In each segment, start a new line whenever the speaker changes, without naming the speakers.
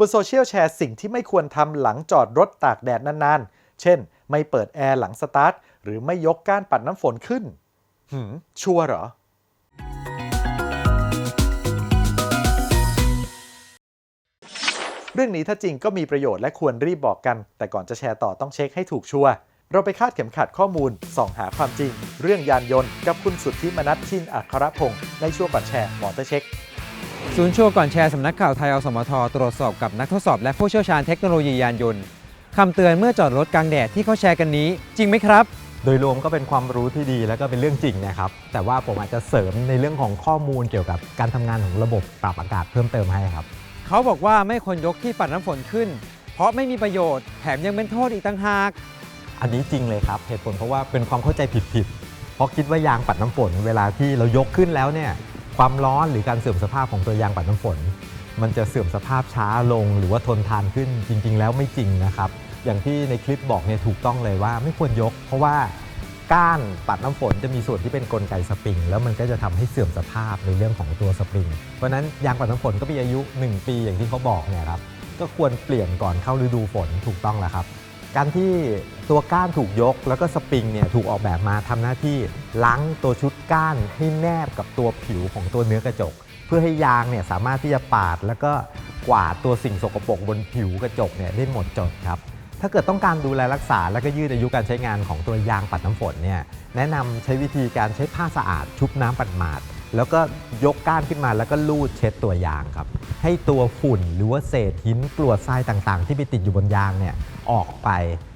บนโซเชียลแชร์สิ่งที่ไม่ควรทำหลังจอดรถตากแดดนานๆ เช่น ไม่เปิดแอร์หลังสตาร์ท หรือไม่ยกก้านปัดน้ำฝนขึ้น หืม ชัวร์เหรอเรื่องนี้ถ้าจริงก็มีประโยชน์และควรรีบบอกกัน แต่ก่อนจะแชร์ต่อต้องเช็คให้ถูกชัวร์เราไปคาดเข็มขัดข้อมูลส่องหาความจริง เรื่องยานยนต์ กับคุณสุทธิมนัทชินอัครพงศ์ในช่วงก่อนแชร์มอเตอร์เช็ค
ศูนย์ชัวร์ก่อนแชร์สำนักข่าวไทยอสมทตรวจสอบกับนักทดสอบและผู้เชี่ยวชาญเทคโนโลยียานยนต์คำเตือนเมื่อจอดรถกลางแดดที่เขาแชร์กันนี้ จริงไหมครับ
โดยรวมก็เป็นความรู้ที่ดีแล้วก็เป็นเรื่องจริงนะครับ แต่ว่าผมอาจจะเสริมในเรื่องของข้อมูลเกี่ยวกับการทำงานของระบบปรับอากาศเพิ่มเติมให้ครับ
เขาบอกว่าไม่ควรยกที่ปัดน้ำฝนขึ้น เพราะไม่มีประโยชน์แถมยังเป็นโทษอีกต่างหาก
อันนี้จริงเลยครับ เหตุผลเพราะว่าเป็นความเข้าใจผิดๆเพราะคิดว่ายางปัดน้ำฝน เวลาที่เรายกขึ้นแล้วเนี่ย ความร้อนหรือการเสื่อมสภาพของตัวยางปัดน้ำฝน มันจะเสื่อมสภาพช้าลงหรือว่าทนทานขึ้นจริง ๆ แล้วไม่จริงนะครับ อย่างที่ในคลิปบอกเนี่ยถูกต้องเลยว่าไม่ควรยก เพราะว่าก้านปัดน้ำฝนจะมีส่วนที่เป็นกลไกสปริง แล้วมันก็จะทำให้เสื่อมสภาพในเรื่องของตัวสปริง เพราะนั้นยางปัดน้ำฝนก็มีอายุ 1 ปีอย่างที่เขาบอกเนี่ยครับก็ควรเปลี่ยนก่อนเข้าฤดูฝนถูกต้องแล้วครับ การที่ตัวก้านถูกยกแล้วก็สปริงเนี่ยถูกออกแบบมาทำหน้าที่ล้างตัวชุดก้านให้แนบกับตัวผิวของตัวเนื้อกระจก เพื่อให้ยางเนี่ยสามารถที่จะปาด แล้วก็กวาดตัวสิ่งสกปรกบนผิวกระจกเนี่ยได้หมดจดครับถ้าเกิดต้องการดูแลรักษาแล้วก็ยืดอายุการใช้งานของตัวยางปัดน้ำฝนเนี่ยแนะนำใช้วิธีการใช้ผ้าสะอาดชุบน้ำปัดหมาด แล้วก็ยกก้านขึ้นมาแล้วก็ลูดเช็ดตัวยางครับให้ตัวฝุ่นหรือว่าเศษหินกรวดทรายต่างๆ ที่ไปติดอยู่บนยางเนี่ย ออกไป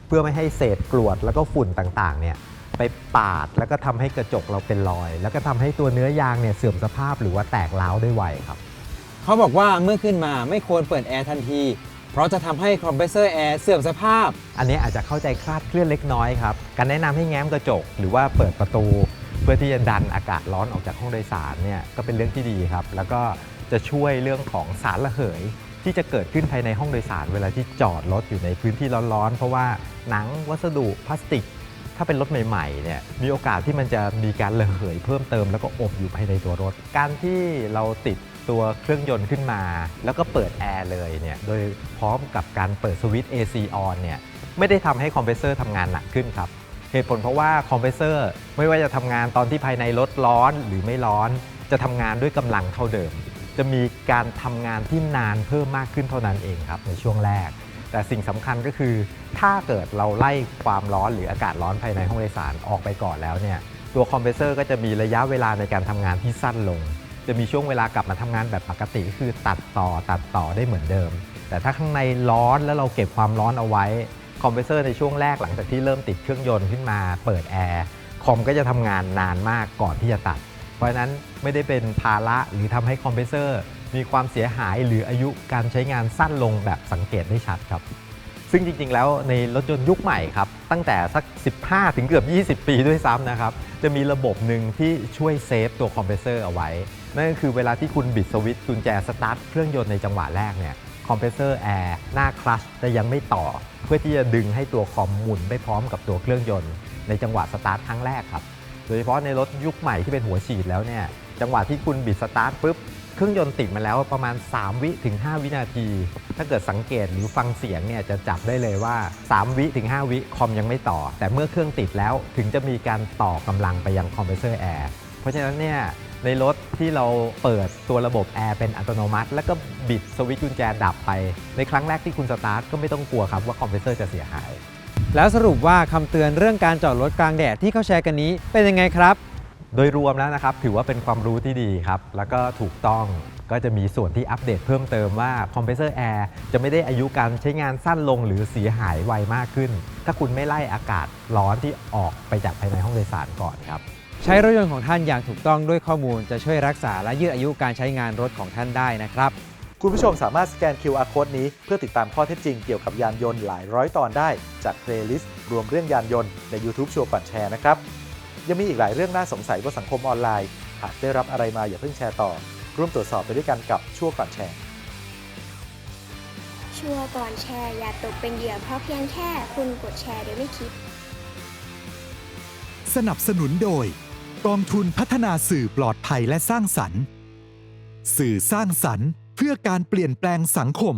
เพื่อไม่ให้เศษกรวดแล้วก็ฝุ่นต่างๆเนี่ยไปปาดแล้วก็ทำให้กระจกเราเป็นรอย แล้วก็ทำให้ตัวเนื้อยางเนี่ยเสื่อมสภาพหรือว่าแตกร้าวได้ไวครับ
เขาบอกว่าเมื่อขึ้นมาไม่ควรเปิดแอร์ทันที เพราะจะทำให้คอมเพรสเซอร์แอร์เสื่อมสภาพ
อันนี้อาจจะเข้าใจคลาดเคลื่อนเล็กน้อยครับการแนะนำให้แง้มกระจก หรือว่าเปิดประตู เพื่อที่จะดันอากาศร้อนออกจากห้องโดยสารเนี่ยก็เป็นเรื่องที่ดีครับ แล้วก็จะช่วยเรื่องของสารระเหย ที่จะเกิดขึ้นภายในห้องโดยสารเวลาที่จอดรถอยู่ในพื้นที่ร้อนๆ เพราะว่าหนังวัสดุพลาสติก ถ้าเป็นรถใหม่ๆเนี่ยมีโอกาสที่มันจะมีการระเหยเพิ่มเติมแล้วก็อบอยู่ภายในตัวรถ การที่เราติดตัวเครื่องยนต์ขึ้นมา แล้วก็เปิดแอร์เลยเนี่ยโดยพร้อมกับการเปิดสวิตช์ AC on เนี่ยไม่ได้ทำให้คอมเพรสเซอร์ทำงานหนักขึ้นครับเหตุผลเพราะว่าคอมเพรสเซอร์ไม่ว่าจะทำงานตอนที่ภายในรถร้อนหรือไม่ร้อน จะทำงานด้วยกำลังเท่าเดิม จะมีการทำงานที่นานเพิ่มมากขึ้นเท่านั้นเองครับในช่วงแรก แต่สิ่งสำคัญก็คือ ถ้าเกิดเราไล่ความร้อนหรืออากาศร้อนภายในห้องโดยสารออกไปก่อนแล้วเนี่ยตัวคอมเพรสเซอร์ก็จะมีระยะเวลาในการทำงานที่สั้นลง จะมีช่วงเวลากลับมาทำงานแบบปกติคือตัดต่อตัดต่อได้เหมือนเดิม แต่ถ้าข้างในร้อนแล้วเราเก็บความร้อนเอาไว้คอมเพรสเซอร์ในช่วงแรกหลังจากที่เริ่มติดเครื่องยนต์ขึ้นมาเปิดแอร์คอมก็จะทำงานนานมากก่อนที่จะตัด เพราะฉะนั้นไม่ได้เป็นภาระหรือทำให้คอมเพรสเซอร์มีความเสียหายหรืออายุการใช้งานสั้นลงแบบสังเกตได้ชัดครับ ซึ่งจริงๆ แล้วในรถยนต์ยุคใหม่ครับ ตั้งแต่สัก 15 ถึงเกือบ 20 ปีด้วยซ้ำนะครับ จะมีระบบหนึ่งที่ช่วยเซฟตัวคอมเพรสเซอร์เอาไว้ นั่นก็คือเวลาที่คุณบิดสวิตช์กุญแจสตาร์ทเครื่องยนต์ในจังหวะแรกเนี่ยคอมเพรสเซอร์แอร์หน้าคลัชจะยังไม่ต่อ เพื่อที่จะดึงให้ตัวคอมหมุนไปพร้อมกับตัวเครื่องยนต์ในจังหวะสตาร์ทครั้งแรกครับ โดยเฉพาะในรถยุคใหม่ที่เป็นหัวฉีดแล้วเนี่ยจังหวะที่คุณบิดสตาร์ทปุ๊บเครื่องยนต์ติดมาแล้วประมาณ 3 วิถึง 5 วินาที ถ้าเกิดสังเกตหรือฟังเสียงเนี่ยจะจับได้เลยว่า 3 วิถึง 5 วิคอมยังไม่ต่อ แต่เมื่อเครื่องติดแล้วถึงจะมีการต่อกำลังไปยังคอมเพรสเซอร์แอร์เพราะฉะนั้นเนี่ยในรถที่เราเปิดตัวระบบแอร์เป็นอัตโนมัติ แล้วก็บิดสวิตช์กุญแจดับไป ในครั้งแรกที่คุณสตาร์ทก็ไม่ต้องกลัวครับว่าคอมเพรสเซอร์จะเสียหาย
แล้วสรุปว่าคำเตือนเรื่องการจอดรถกลางแดดที่เขาแชร์กันนี้เป็นยังไงครับ
โดยรวมแล้วนะครับ ถือว่าเป็นความรู้ที่ดีครับ แล้วก็ถูกต้องก็จะมีส่วนที่อัปเดตเพิ่มเติมว่าคอมเพรสเซอร์แอร์จะไม่ได้อายุการใช้งานสั้นลงหรือเสียหายไวมากขึ้น ถ้าคุณไม่ไล่อากาศร้อนที่ออกไปจากภายในห้องโดยสารก่อนครับ
ใช้รถยนต์ของท่านอย่างถูกต้องด้วยข้อมูลจะช่วยรักษาและยืดอายุการใช้งานรถของท่านได้นะครับ
คุณผู้ชมสามารถสแกน QR Code นี้เพื่อติดตามข้อเท็จจริงเกี่ยวกับยานยนต์หลายร้อยตอนได้ จากเพลย์ลิสต์รวมเรื่องยานยนต์ใน YouTube ชัวร์ก่อนแชร์นะครับ ยังมีอีกหลายเรื่องน่าสงสัยบนสังคมออนไลน์ หากได้รับอะไรมาอย่าเพิ่งแชร์ต่อ ร่วมตรวจสอบไปด้วยกันกับชัวร์ก่อนแชร์
ชัวร์ก่อนแชร์อย่าตกเป็นเหยื่อเพราะเพียงแค่คุณกดแชร์โดยไม่คิด
สนับสนุนโดย กองทุนพัฒนาสื่อปลอดภัยและสร้างสรรค์ สื่อสร้างสรรค์เพื่อการเปลี่ยนแปลงสังคม